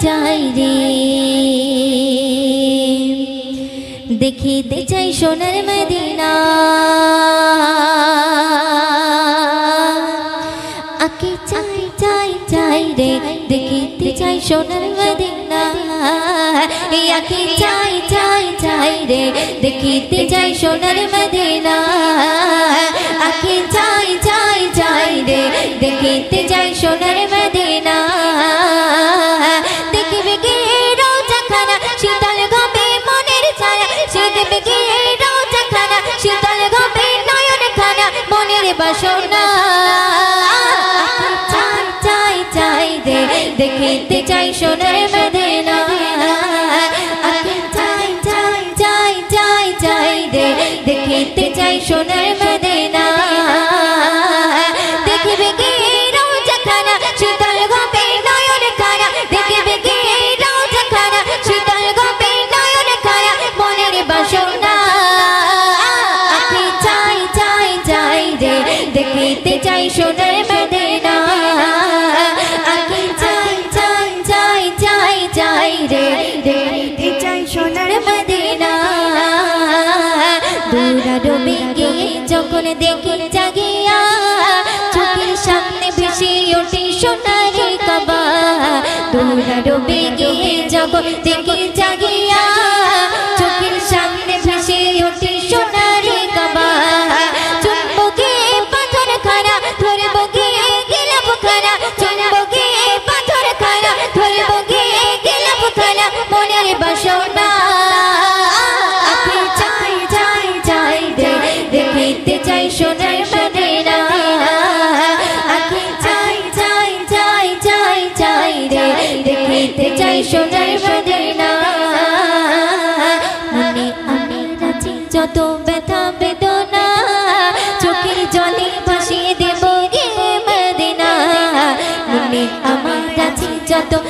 চাই রে। দেখিতে চাই সোনার মদিনা। আকে চাই চাই চাই রে। দেখিতে চাই সোনার মদিনা। আকে চাই চাই চাই রে। দেখিতে চাই সোনার মদিনা। আকে চাই চাই চাই রে। দেখিতে চাই সোনার মদিনা। চাই সোনে মেদেনা। চাই চাই চাই দেখিতে চাই সোনে থেকে 叫都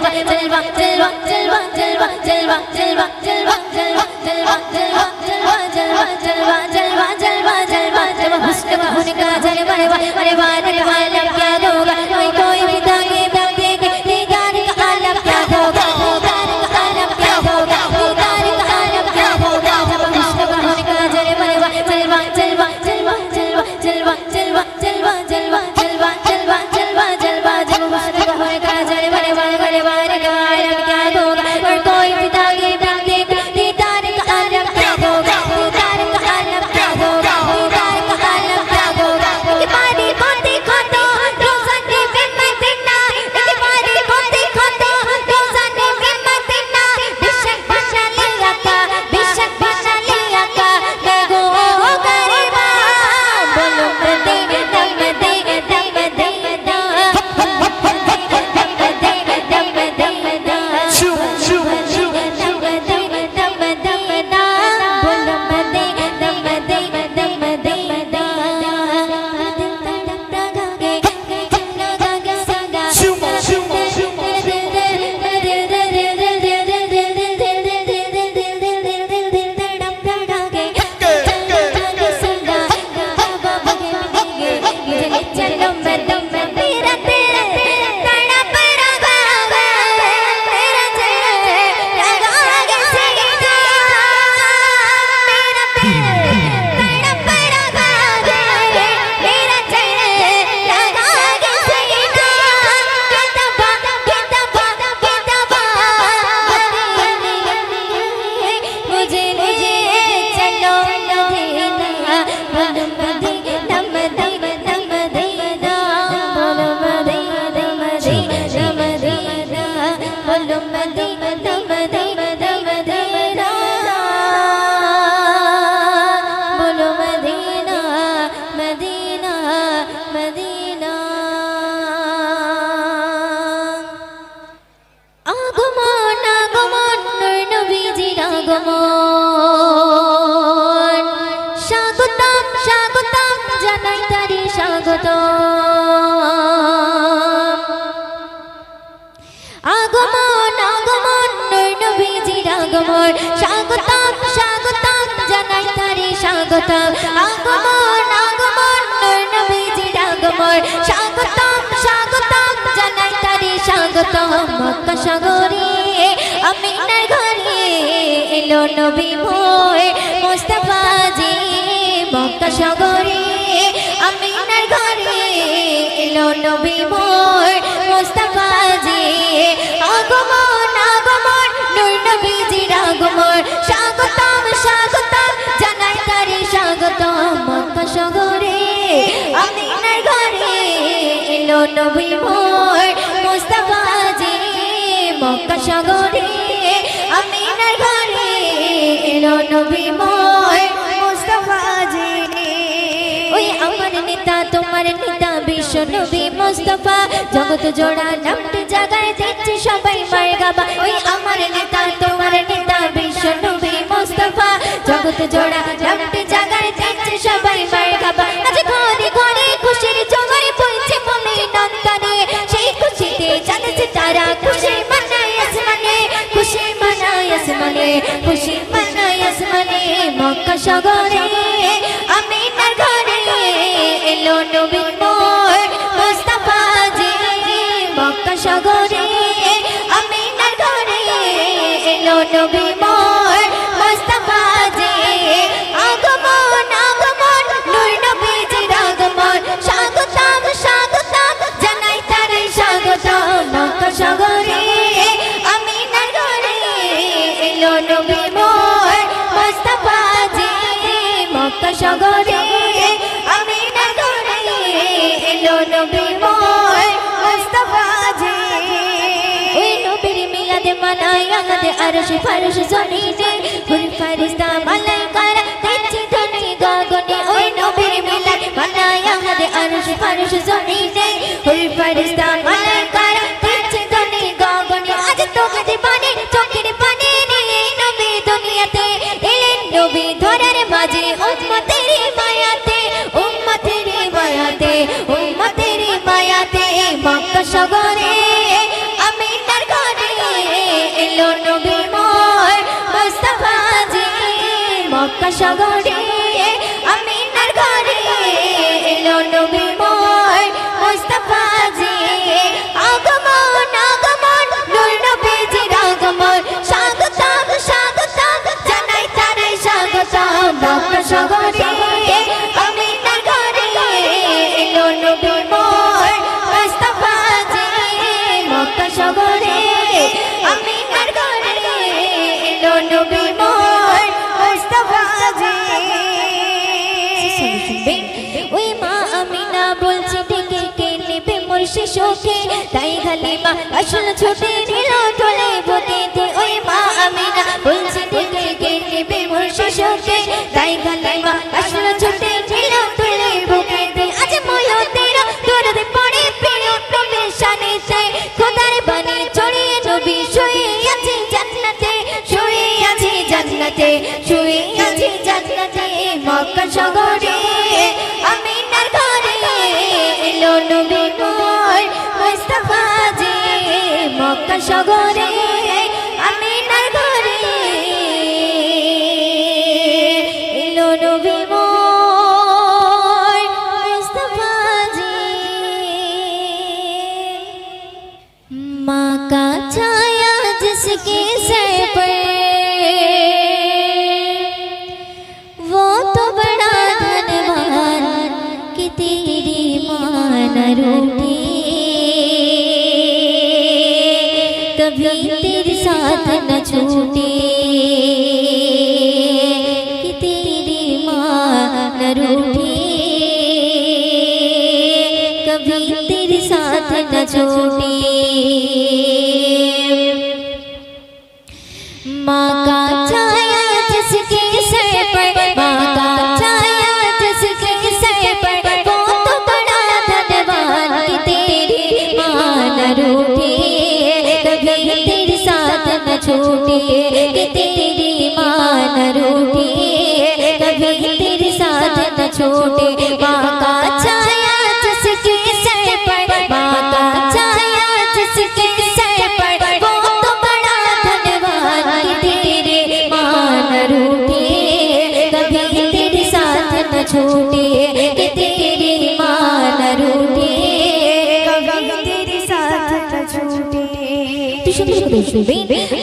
Silva, Silva, Silva, Silva. নবী ভয়ে মোস্তফা জি মক্কা সগরে আমিনার ঘরে এলো নবী ভয়ে মোস্তফা জি। আগমন আগমন, নূর নবীজির আগমন। স্বাগতম স্বাগতম জানাই তারে স্বাগতম মক্কা সগরে আমিনার ঘরে এলো নবী ভয়ে মোস্তফা জি মক্কা সগরে আমিনার ঘরে এলো নবীময় মুস্তফা জিনে ওই আমার নেতা, তোমার নেতা, বিশ্ব নবী মুস্তফা। জগৎ জোড়া নামটি জাগায় দিচ্ছে সবাই মায়ের গাবা ওই সগরে আমি তার ঘরে এলো নবীন মোর মোস্তফা যে মক্কা সগরে আমি তার ঘরে এলো নবী মোর সগরে আমি না করে এলো নবী মোর মুস্তাফা জি ওই নবীর মিলাদ মানাই আলাদ আরশ ফারশ জমিনে ফুল ফারিস্তা মালাইকারা দেখছি ধনি মাঝে উম্মতের মায়াতে মায়াতে উম্মতের মায়াতে মোর মুস্তাফা জি। মক্কা আমিনার ঘরে এলো নবী মোর জি। আগমন হালিমা, আসল ছোটে নিল টোলে বদিতে ওই মা আমিনা। বলছে, দেখে কে নেবে মোর শিশুকে তাই হালিমা, আসল মক্কা শহরে छूटे कि तेरी माँ न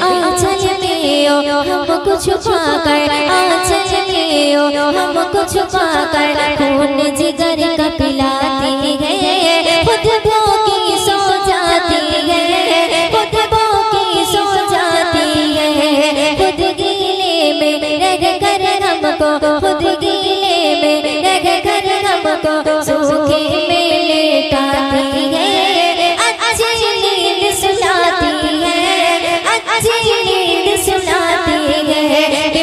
आंचल में ओ हमको छुपा कर आंचल में ओ हमको छुपा कर खून जिगर का पिलाती है खुद भूखी सो जाती है खुद भूखी सो जाती है खुद गीले में रग कर हमको खुद गीले में रग कर हमको सूखे में अच्छी नींद सुलाती है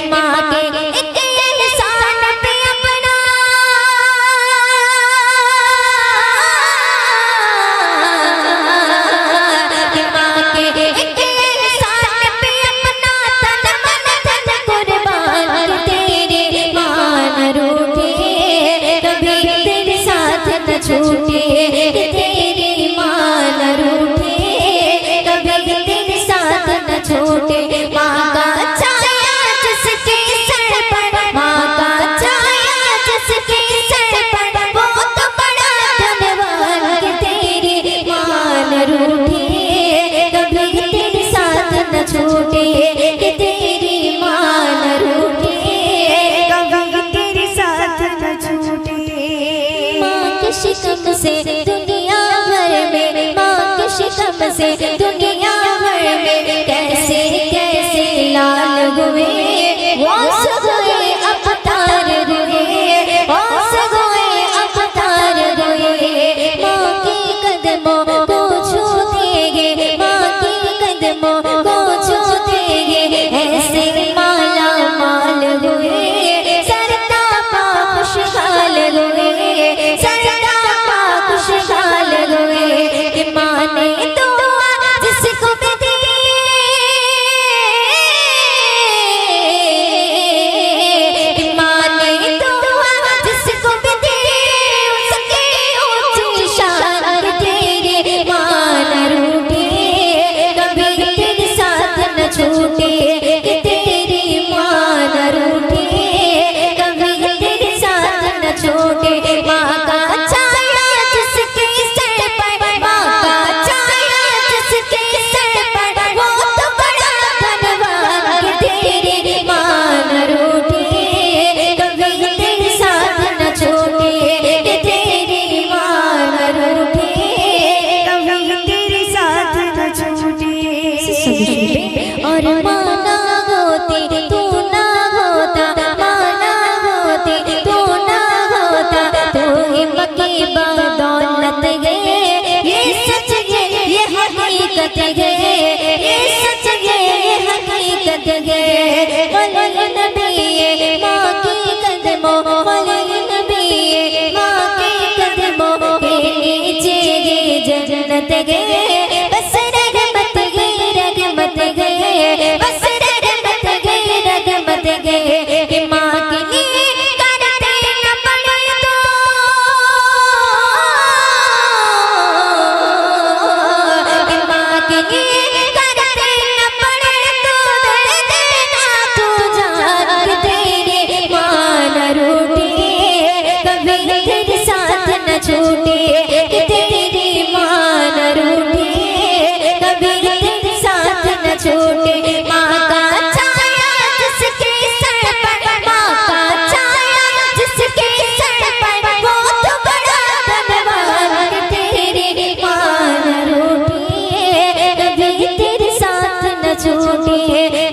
Él छूटे